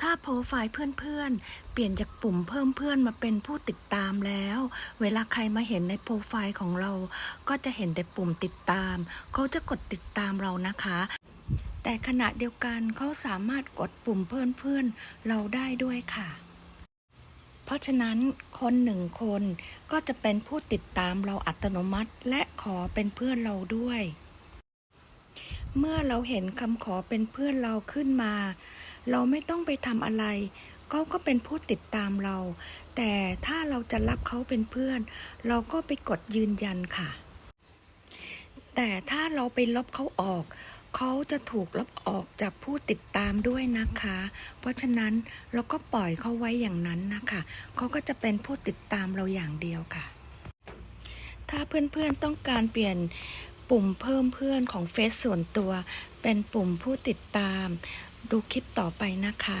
ถ้าโปรไฟล์เพื่อนๆ เปลี่ยนจากปุ่มเพิ่มเพื่อนมาเป็นผู้ติดตามแล้ว เวลาใครมาเห็นในโปรไฟล์ของเรา ก็จะเห็นแต่ปุ่มติดตาม เขาจะกดติดตามเรานะคะ แต่ขณะเดียวกันเขาสามารถกดปุ่มเพื่อนเพื่อนๆเราได้ด้วยค่ะ เพราะฉะนั้นคนหนึ่งคนก็จะเป็นผู้ติดตามเราอัตโนมัติและขอเป็นเพื่อนเราด้วย เมื่อเราเห็นคำขอเป็นเพื่อนเราขึ้นมา เราไม่ต้องไปทำอะไรเขาก็เป็นผู้ติดตามเรา แต่ถ้าเราจะรับเขาเป็นเพื่อน เราก็ไปกดยืนยันค่ะ แต่ถ้าเราไปลบเขาออก เขาจะถูกลบออกจากผู้ติดตามด้วยนะคะ เพราะฉะนั้นเราก็ปล่อยเขาไว้อย่างนั้นนะคะเขาก็จะเป็นผู้ติดตามเราอย่างเดียวค่ะ ถ้าเพื่อนๆต้องการเปลี่ยนปุ่มเพิ่มเพื่อนของเฟซส่วนตัว เป็นปุ่มผู้ติดตาม ดูคลิปต่อไปนะคะ